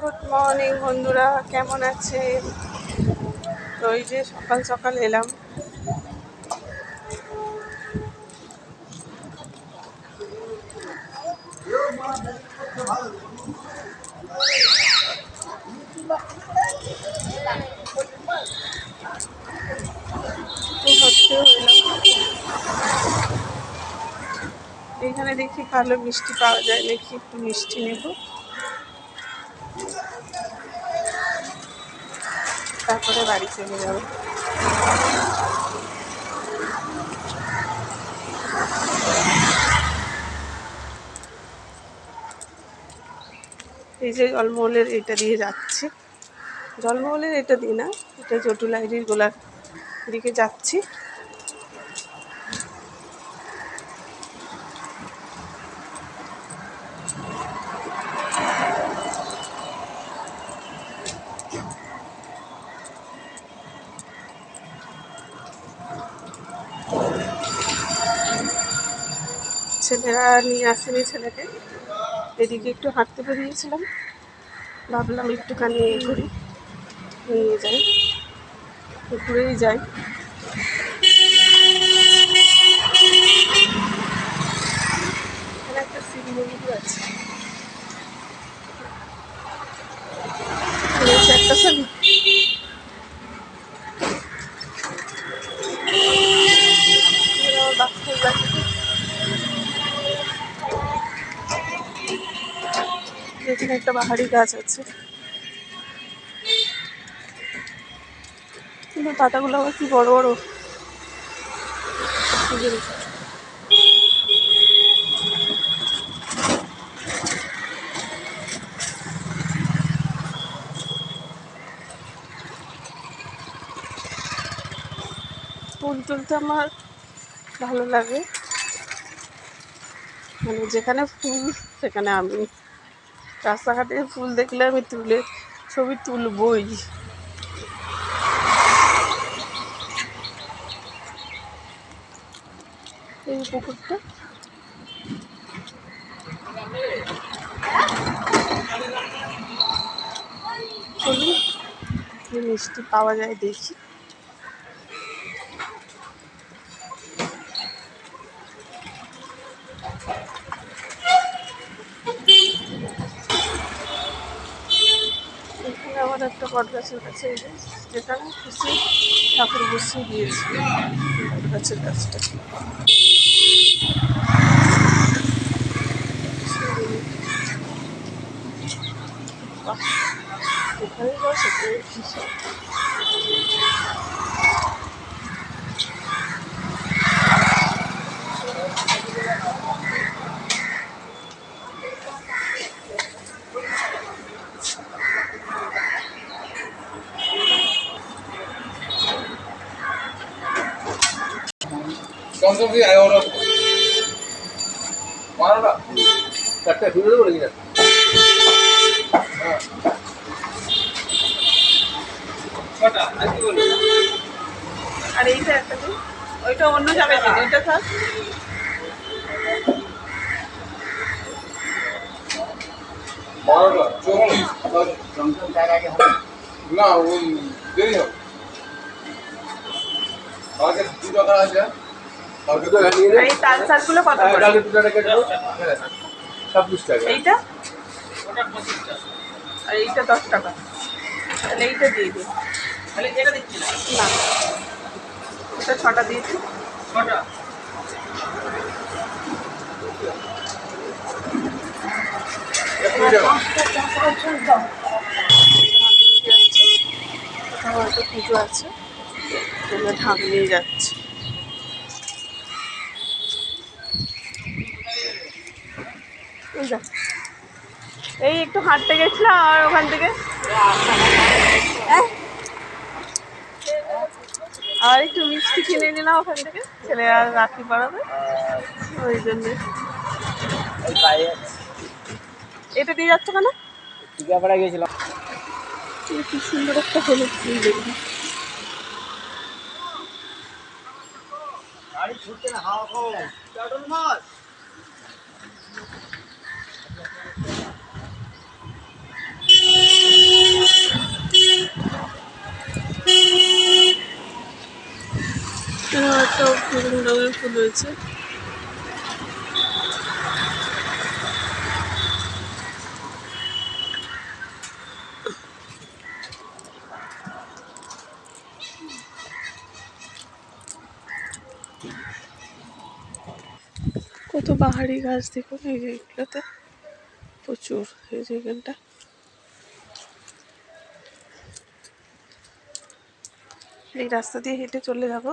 Good morning বন্ধুরা। কেমন আছে তো এই যে সকাল সকাল এলাম। এখানে দেখি ভালো মিষ্টি পাওয়া যায় দেখি একটু মিষ্টি নেব। তারপরে বাড়ি চলে যাব। এই যে জলমহলের এটা দিয়ে যাচ্ছি। জলমহলের এটা দিয়ে না, এটা জটুলাইরির গোলার দিকে যাচ্ছি। ছেলেরা নিয়ে আসেনি ছেলেকে। এদিকে একটু হাঁটতে বেরিয়েছিলাম। ভাবলাম একটুখানি করি নিয়ে যাই। পুকুরেই যাই। একটা শিব মন্দির আছে। একটা এখানে একটা বাহারি গাছ আছে। কিন্তু পাতাগুলো আবার কি বড় বড়? ফুল তুলতে আমার ভালো লাগে। মানে যেখানে ফুল, সেখানে আমি রাস্তাঘাটে ফুল দেখলে আমি তুলে ছবি তুলবই। এই পুকুরটা। মিষ্টি পাওয়া যায় দেখি। আমার একটা বট গাছের কাছে যেখানে খুশি ঠাকুর বসিয়ে দিয়েছি বট গাছের বাহ, এখানে যাও কমসম কি এগারোটা বারোটা। চারটে ফিরে দেবো নাকি না? ছটা আর এইটা একটা ওইটা অন্য যাবে ওইটা থাক। বারোটা চব্বিশ না ওই দেরি হবে। কালকে দু টাকা আছে। এই তাল শাকগুলো কত করে? টাকা ছাব্বিশ টাকা। এইটা? আর এইটা দশ টাকা। তাহলে এইটা দিয়ে দিন তাহলে এটা দিচ্ছি না। না। এটা ছটা দিয়ে দিন ছটা। পুজো আছে। ঢাক নিয়ে যাচ্ছে। এই একটু হাঁটতে গেছিলাম আর ওখান থেকে? আর একটু মিষ্টি কিনে নিলাম ওখান থেকে। ছেলে আর রাখি পড়াবে। ওই জন্যে। এটা দিয়ে যাচ্ছে কেন? টিকাপাড়া গিয়েছিলাম এই কি সুন্দর একটা হলুদ ফুল দেখবি গাড়ি ছুটছে না, হাওয়া চটল মাছ সব বিভিন্ন রঙের ফুল রয়েছে। কত পাহাড়ি গাছ দেখুন, এই যে প্রচুর, এই এখানটা। এই রাস্তা দিয়ে হেঁটে চলে যাব।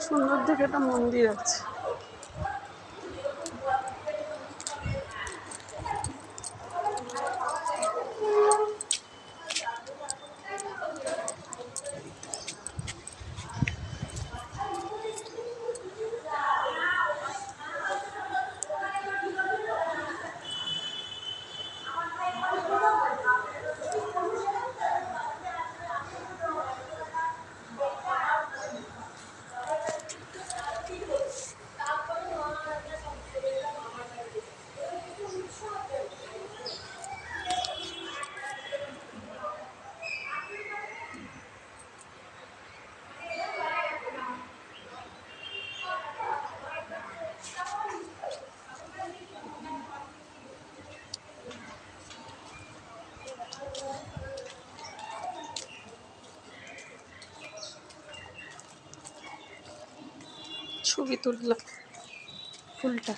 সুন্দর দেখে একটা মন্দির আছে। ছবি তুললাম ফুলটা।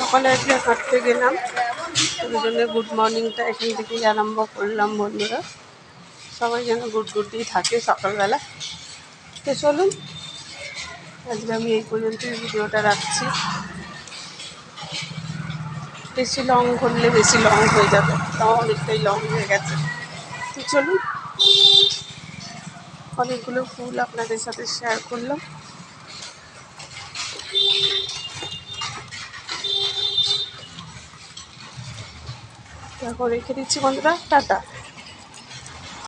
সকালে আজকে হাঁটতে গেলাম। ওই জন্য গুড মর্নিংটা এখান থেকেই আরম্ভ করলাম বন্ধুরা। সবাই যেন গুড গুডই থাকে সকালবেলা। তো চলুন, আজকে আমি এই পর্যন্তই ভিডিওটা রাখছি। বেশি লং করলে বেশি লং হয়ে যাবে। তাও অনেকটাই লং হয়ে গেছে। তো চলুন, অনেকগুলো ফুল আপনাদের সাথে শেয়ার করলাম। এখন রেখে দিচ্ছি বন্ধুরা টাটা।